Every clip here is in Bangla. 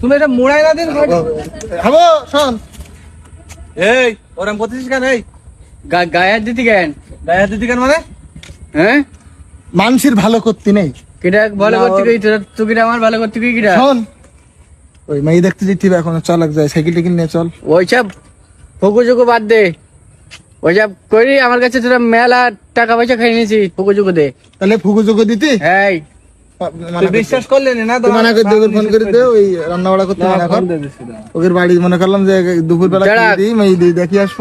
তুমি এটা মোড়াই না দিন খাব শোন। এই ওরম করতেছিস কেন? এই। গা- গায়ে দিতি কেন? গায়ে হাত দিতি কেন মানে? হ্যাঁ? মানুষের ভালো করতে নেই। কিটা ভালো না, করতে তোরা তুই কিটা আমার ভালো করতে কই কিটা? শোন। ওই মাই দেখতে যেতে হবে এখন চল এক যায় সাইকেল টেকিল নিয়ে চল। ওইসব ফুকু চুকু বাদ দে। ওইসব করি আমার কাছে তোরা মেলা টাকা পয়সা খাই নিয়েছি ফুকু চুকু দে তাহলে ফুকু চুকু দিতি? এই। তুই বিশ্বাস করলে না মানা দে ফোন করে দে ওই রান্না বাড়া করতে মানা কর। ওদের বাড়ি মনে করলাম যে দুপুর বেলা দিই মেয়ে দিই দেখি আসব।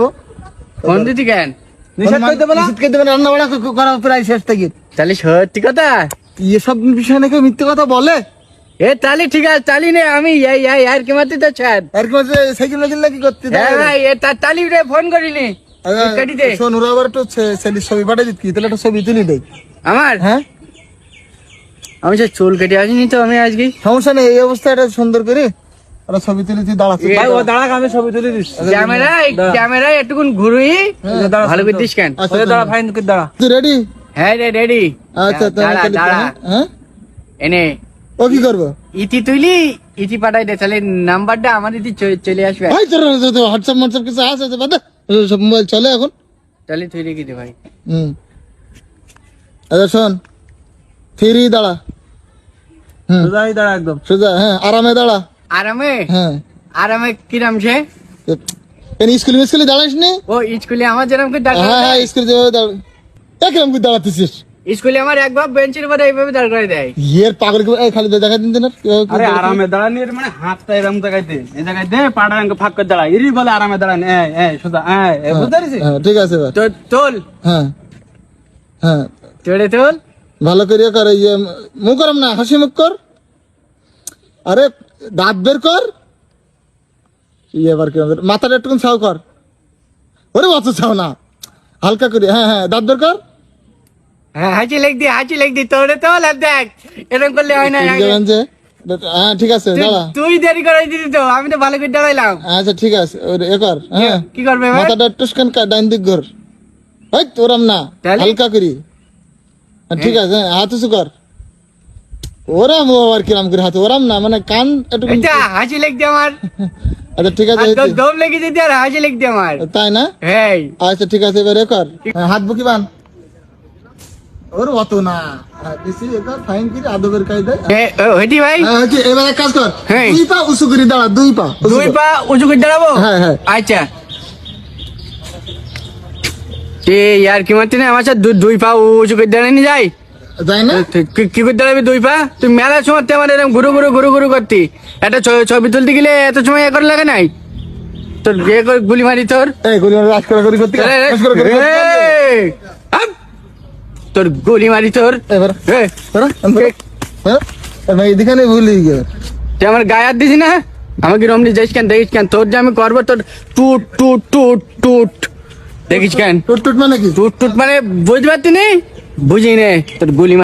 ফোন দিতি কেন? নিষেধ করে দেবো নিষেধ করে দেবে রান্না বাড়া ক- করা প্রায় শেষ থেকে। তাহলে সত্যি কথা? এসব বিষয় নাকি মিথ্যে কথা বলে? এ তাহলে ঠিক আছে তালি নে আমি এই এই আর কি মারতে তো ছাদ আর কি বলছে সাইকেল করতে হ্যাঁ ভাই এ তা- তালি রে ফোন করিনি। কাটি দে শোন ওরা আবার একটু ছবি দিত কি? তাহলে একটা ছবি তুলি দেই। আমার? হ্যাঁ? আমি সে চুল কেটে আসিনি তো আমি আজকে সমস্যা নেই এই অবস্থা এটা সুন্দর করে একটা ছবি তুলি তুই ভাই ও দাঁড়াক আমি ছবি তুলে দিস। ক্যামেরায় ক্যামেরায় একটুকুন ঘুরুই। ভালো করে দিস কেন? আচ্ছা, দাঁড়া ফাইন করে দাঁড়া। তুই রেডি হ্যাঁ রে রেডি আচ্ছা দাঁড়া দাঁড়া হ্যাঁ? এনে ও কি করব? ইতি তুইলি ইতি পাঠাই দে তাহলে নাম্বারটা আমার ইতি চলে আসবে। ভাই তোর হোয়াটসঅ্যাপ হোয়াটসঅ্যাপ কিছু আছে আছে বাদে সব মোবাইল চলে এখন। তাহলে তুই রেখে দে ভাই। হুম। আচ্ছা শোন। ফিরি দাঁড়া। সোজাই দাঁড়া একদম। সোজা হ্যাঁ আরামে দাঁড়া। আরামে? হ্যাঁ। আরামে কিরাম সে এন স্কুলে স্কুলে দাঁড়াস নি? ও স্কুলে আমার যেরকম করে দাঁড় হ্যাঁ হ্যাঁ স্কুলে যেভাবে দাঁড়া একরকম করে দাঁড়াতেছিস স্কুলে আমার একবার বেঞ্চের উপরে এইভাবে দাঁড় করে দেয়। ইয়ের পাগল এই খালি দেখা দিন না আরে আরামে দাঁড়ানি এর মানে হাতটা এরকম জায়গায় দে। এই জায়গায় দে পাটা এরকম ফাঁক করে দাঁড়া। এরই বলে আরামে দাঁড়ান এই এই সোজা এই এই, বুঝতে পারছিস? হ্যাঁ ঠিক আছে তো তোল। হ্যাঁ হ্যাঁ। তোরে তোল। ভালো করে কর ইয়ে মুখ করম না হাসি মুখ কর। আরে দাঁত বের কর। ইয়ে এবার কি? মাথাটা একটু ছাও কর। ওরে অত ছাও না হালকা করে হ্যাঁ হ্যাঁ দাঁত বের কর। হ্যাঁ হাঁচি লেগ দি হাঁচি লেগ দি তোরে তোল আর দেখ। এরকম করলে হয় না ঠিক যে হ্যাঁ ঠিক আছে তুই- দাঁড়া। তুই দেরি করে তো আমি তো ভালো করে দাঁড়াইলাম। আচ্ছা ঠিক আছে এ কর হ্যাঁ। কি করবে মাথাটা একটু ডাইন দিক ঘর। ওই ওরম না হালকা করি। ঠিক আছে হ্যাঁ, হাত উঁচু কর। ওরাম ও আর কিরাম করে হাত ওরাম না মানে কান একটু হাসি লেগ আমার। আচ্ছা ঠিক আছে। দম লেগে যেতে আর হাসি লেগ আমার। তাই না? হেই। আচ্ছা ঠিক আছে এবার কর। হ্যাঁ, হাত বুকি বান ওর অত না। হ্যাঁ, বেশি ফাইন করে আদবের কায়দায়। হেটি ভাই। হ্যাঁ, এবার এক কাজ কর। হ্যাঁ। দুই পা উঁচু করে দাঁড়া দুই পা দুই পা উঁচু করে দাঁড়াবো? হ্যাঁ, হ্যাঁ। আচ্ছা। এ ইয়ার কি মারতে না আমার সাথে দুই পা উঁচু করে দাঁড়ানি যাই। যায় না? কি- কি করে দাঁড়াবি দুই পা? তুই মেলা সময় আমার এরকম ঘুরু ঘুরু ঘুরু ঘুরু করতি। একটা ছবি তুলতে গেলে এত সময় এ করে লাগে নাই? তোর বিয়ে করে গুলি মারি তোর। গুলি মারি রাজ করা করি করতে! তোর গুলি মারি তোর। এবার এদিকে ভুলি তুই আমার গায়ে হাত দিস না? আমাকে রমনি যাইস কেন দেখিস কেন? তোর যে আমি করব তোর টুট টুট টুট টুট। দেখিস কেন? টুট টুট মানে কি? টুট টুট মানে বুঝতে পারতি নি বুঝি নে তোর গুলি